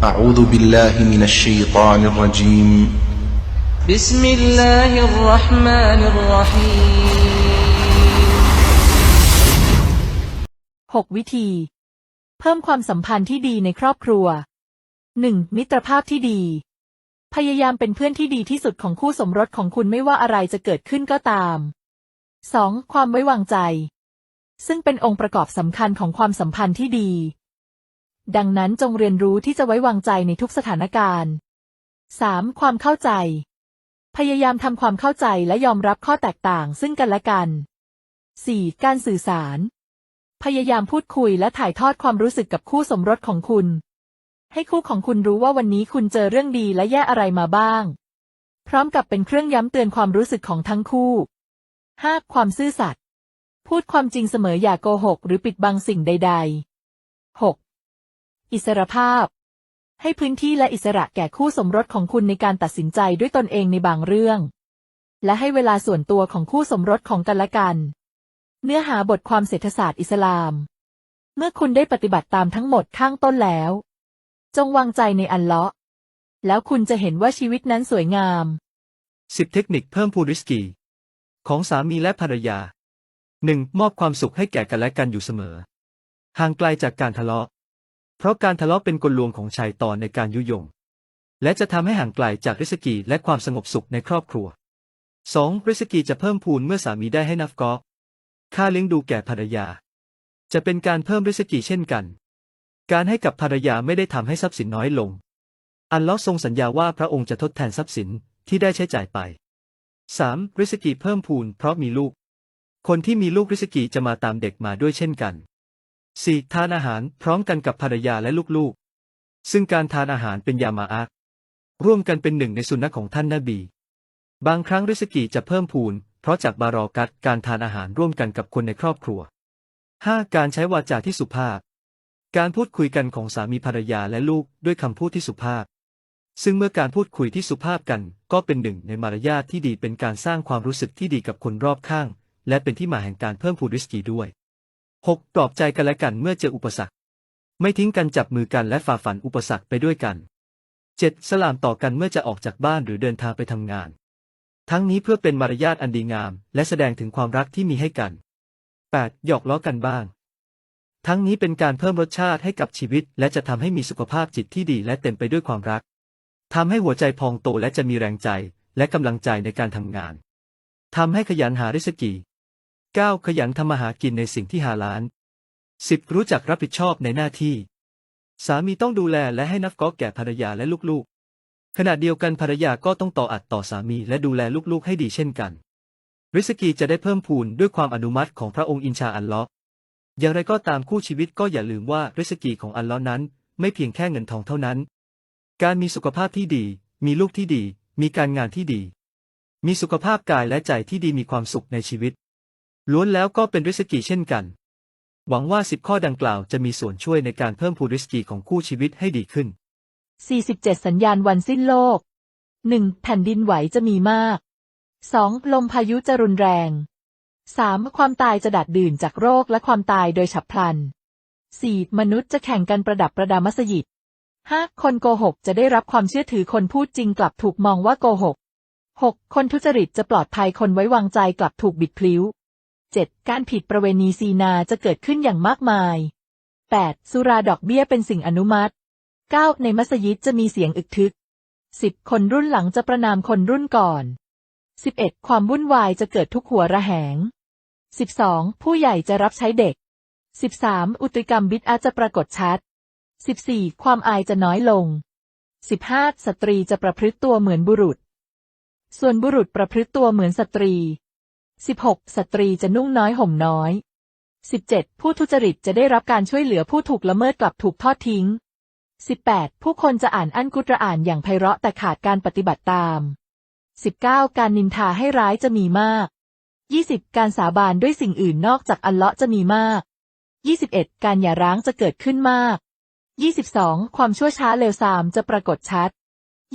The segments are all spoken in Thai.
أعوذ بالله من الشيطان الرجيم بسم الله الرحمن الرحيم 6 วิธี เพิ่มความสัมพันธ์ที่ดีในครอบครัว 1. มิตรภาพที่ดี พยายามเป็นเพื่อนที่ดีที่สุดของคู่สมรสของคุณไม่ว่าอะไรจะเกิดขึ้นก็ตาม 2. ความไว้วางใจ ซึ่งเป็นองค์ประกอบสำคัญของความสัมพันธ์ที่ดี ดังนั้นจงเรียนรู้ที่จะไว้วางใจในทุกสถานการณ์ 3. ความเข้าใจ พยายามทำความเข้าใจและยอมรับข้อแตกต่างซึ่งกันและกัน 4. การสื่อสาร พยายามพูดคุยและถ่ายทอดความรู้สึกกับคู่สมรสของคุณ ให้คู่ของคุณรู้ว่าวันนี้คุณเจอเรื่องดีและแย่อะไรมาบ้าง พร้อมกับเป็นเครื่องย้ำเตือนความรู้สึกของทั้งคู่ 5. ความซื่อสัตย์ พูดความจริงเสมออย่าโกหก หรือปิดบังสิ่งใด ๆ 6. อิสรภาพ ให้พื้นที่และอิสระแก่คู่สมรสของคุณในการตัดสินใจด้วยตนเองในบางเรื่อง และให้เวลาส่วนตัวของคู่สมรสของกันและกัน เนื้อหาบทความเศรษฐศาสตร์อิสลาม เมื่อคุณได้ปฏิบัติตามทั้งหมดข้างต้นแล้ว จงวางใจในอัลเลาะห์แล้วคุณจะเห็นว่าชีวิตนั้นสวยงาม 10 เทคนิคเพิ่มพูริสกี ของสามีและภรรยา 1. มอบความสุขให้แก่กันและกันอยู่เสมอ ห่างไกลจากการทะเลาะ เพราะการทะเลาะเป็นกลลวงของชัยตอนในการยุยง และจะทำให้ห่างไกลจากริสกีและความสงบสุขในครอบครัว 2. ริสกีจะเพิ่มพูนเมื่อสามีได้ให้นัฟกอค่าเลี้ยงดูแก่ภรรยา จะเป็นการเพิ่มริสกีเช่นกัน การให้กับภรรยาไม่ได้ทำให้ทรัพย์สินน้อยลง อันลเลอฮ์ทรงสัญญาว่าพระองค์จะทดแทนทรัพย์สินที่ได้ใช้จ่ายไป 3. ริสกีเพิ่มพูนเพราะมีลูก คนที่มีลูกริสกีจะมาตามเด็กมาด้วยเช่นกัน 4. ทานอาหารพร้อมกันกับภรรยาและลูกๆ ซึ่งการทานอาหารเป็นยามาอะห์ร่วมกันเป็นหนึ่งในสุนนะของท่านนบี บางครั้งริสกีจะเพิ่มพูน เพราะจากบารอกัตการทานอาหารร่วมกันกับคนในครอบครัว 5. การใช้วาจาที่สุภาพ การพูดคุยกันของสามีภรรยาและลูกด้วยคำพูดที่สุภาพ ซึ่งเมื่อการพูดคุยที่สุภาพกัน ก็เป็นหนึ่งในมารยาทที่ดีเป็นการสร้างความรู้สึกที่ดีกับคนรอบข้าง และเป็นที่มาแห่งการเพิ่มพูนริสกีด้วย 6. ปลอบใจกันและกันเมื่อเจออุปสรรค ไม่ทิ้งกันจับมือกันและฝ่าฟันอุปสรรคไปด้วยกัน 7. สลามต่อกันเมื่อจะออกจากบ้านหรือเดินทางไปทำงาน ทั้งนี้เพื่อเป็นมารยาทอันดีงาม และแสดงถึงความรักที่มีให้กัน 8. หยอกล้อกันบ้าง ทั้งนี้เป็นการเพิ่มรสชาติให้กับชีวิต และจะทำให้มีสุขภาพจิตที่ดีและเต็มไปด้วยความรักทำให้หัวใจพองโตและจะมีแรงใจ และกำลังใจในการทำงานทำให้ขยันหาริสกี 9. ขยันทำมาหากินในสิ่งที่หาล้าน 10. รู้จักรับผิดชอบในหน้าที่ สามีต้องดูแลและให้นับก้อแก่ภรรยาและลูกๆ ขณะเดียวกันภรรยาก็ต้องต่ออัดต่อสามีและดูแลลูกๆให้ดีเช่นกัน ริสกีจะได้เพิ่มพูนด้วยความอนุมัติของพระองค์อินชาอัลลอฮ์อย่างไรก็ตามคู่ชีวิตก็อย่าลืมว่าริสกีของอัลลอฮ์นั้น ไม่เพียงแค่เงินทองเท่านั้น การมีสุขภาพที่ดี มีลูกที่ดี มีการงานที่ดี มีสุขภาพกายและใจที่ดีมีความสุขในชีวิต ล้วนแล้วก็เป็นริสกีเช่นกัน หวังว่าสิบข้อดังกล่าวจะมีส่วนช่วยในการเพิ่มพูนริสกีของคู่ชีวิตให้ดีขึ้น 47 สัญญาณวันสิ้นโลก 1. แผ่นดินไหวจะมีมาก 2. ลมพายุจะรุนแรง 3. ความตายจะดัดดื่นจากโรคและความตายโดยฉับพลัน 4. มนุษย์จะแข่งกันประดับประดามัสยิด 5. คนโกหกจะได้รับความเชื่อถือคนพูดจริงกลับถูกมองว่าโกหก 6. คนทุจริตจะปลอดภัยคนไว้วางใจกลับถูกบิดพลิ้ว 7. การผิดประเวณีซีนาจะเกิดขึ้นอย่างมากมาย 8. สุราดอกเบี้ยเป็นสิ่งอนุมัติ 9. ในมัสยิดจะมีเสียงอึกทึก 10. คนรุ่นหลังจะประนามคนรุ่นก่อน 11. ความวุ่นวายจะเกิดทุกหัวระแหง 12. ผู้ใหญ่จะรับใช้เด็ก 13. อุตริกรรมบิดอาจจะปรากฏชัด 14. ความอายจะน้อยลง 15. สตรีจะประพฤติตัวเหมือนบุรุษ ส่วนบุรุษประพฤติตัวเหมือนสตรี 16. สตรีจะนุ่งน้อยห่มน้อย 17. ผู้ทุจริตจะได้รับการช่วยเหลือผู้ถูกละเมิดกลับถูกทอดทิ้ง 18. ผู้คนจะอ่านอั้นกุตรอานอย่างไพเราะแต่ขาดการปฏิบัติตาม 19. การนินทาให้ร้ายจะมีมาก 20. การสาบานด้วยสิ่งอื่นนอกจากอัลเลาะห์จะมีมาก 21. การหย่าร้างจะเกิดขึ้นมาก 22. ความชั่วช้าเลวทรามจะปรากฏชัด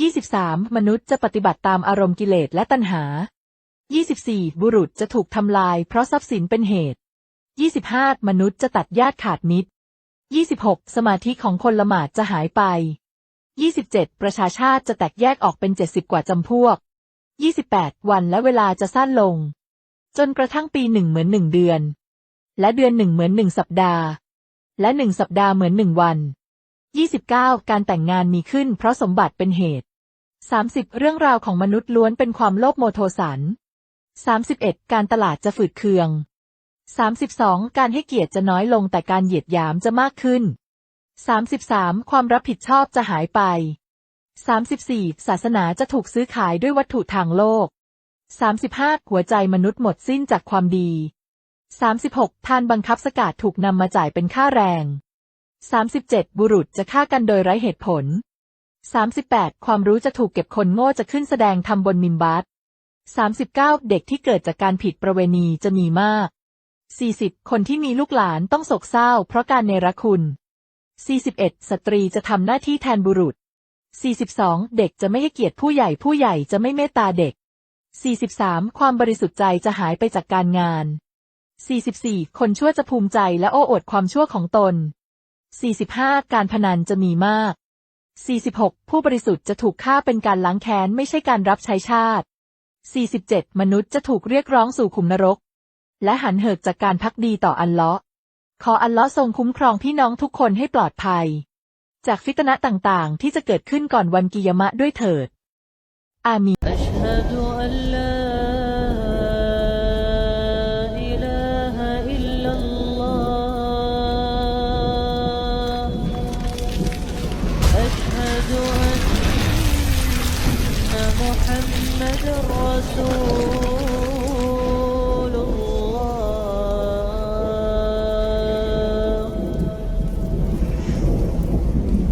23. มนุษย์จะปฏิบัติตามอารมณ์กิเลสและตัณหา 24. บุรุษจะถูกทำลายเพราะทรัพย์สินเป็นเหตุ 25. มนุษย์จะตัดญาติขาดมิตร 26. สมาธิของคนละหมาดจะหายไป 27 ประชาชาติจะแตกแยกออกเป็น 70 กว่าจำพวก 28 วันและเวลาจะสั้นลง จนกระทั่งปีหนึ่งเหมือนหนึ่งเดือน และเดือนหนึ่งเหมือนหนึ่งสัปดาห์ และหนึ่งสัปดาห์เหมือนหนึ่งวัน 29 การแต่งงานมีขึ้นเพราะสมบัติเป็นเหตุ 30 เรื่องราวของมนุษย์ล้วนเป็นความโลภโมโทสัน 31 การตลาดจะฝืดเคือง 32 การให้เกียรติจะน้อยลงแต่การเหยียดหยามจะมากขึ้น 33 ความรับผิดชอบจะหายไป 34 ศาสนาจะถูกซื้อขายด้วยวัตถุทางโลก 35 หัวใจมนุษย์หมดสิ้นจากความดี 36 ทานบังคับสกาดถูกนำมาจ่ายเป็นค่าแรง 37 บุรุษจะฆ่ากันโดยไร้เหตุผล 38 ความรู้จะถูกเก็บคนโง่จะขึ้นแสดงทำบนมิมบัส 39 เด็กที่เกิดจากการผิดประเวณีจะมีมาก 40 คนที่มีลูกหลานต้องโศกเศร้าเพราะการเนรคุณ 41 สตรีจะทำหน้าที่แทนบุรุษ 42 เด็กจะไม่ให้เกียรติผู้ใหญ่ผู้ใหญ่จะไม่เมตตาเด็ก 43 ความบริสุทธิ์ใจจะหายไปจากการงาน 44 คนชั่วจะภูมิใจและโอ้อวดความชั่วของตน 45 การพนันจะมีมาก 46 ผู้บริสุทธิ์จะถูกฆ่าเป็นการล้างแค้นไม่ใช่การรับใช้ชาติ 47 มนุษย์จะถูกเรียกร้องสู่ขุมนรก และหันเหิกจากการพักดีต่ออัลเลาะห์ขออัลเลาะห์ทรงคุ้มครองพี่น้องทุกคนให้ปลอดภัย จากฟิตนะต่างๆ ที่จะเกิดขึ้นก่อนวันกิยามะด้วยเถิด อามีน محمد رسول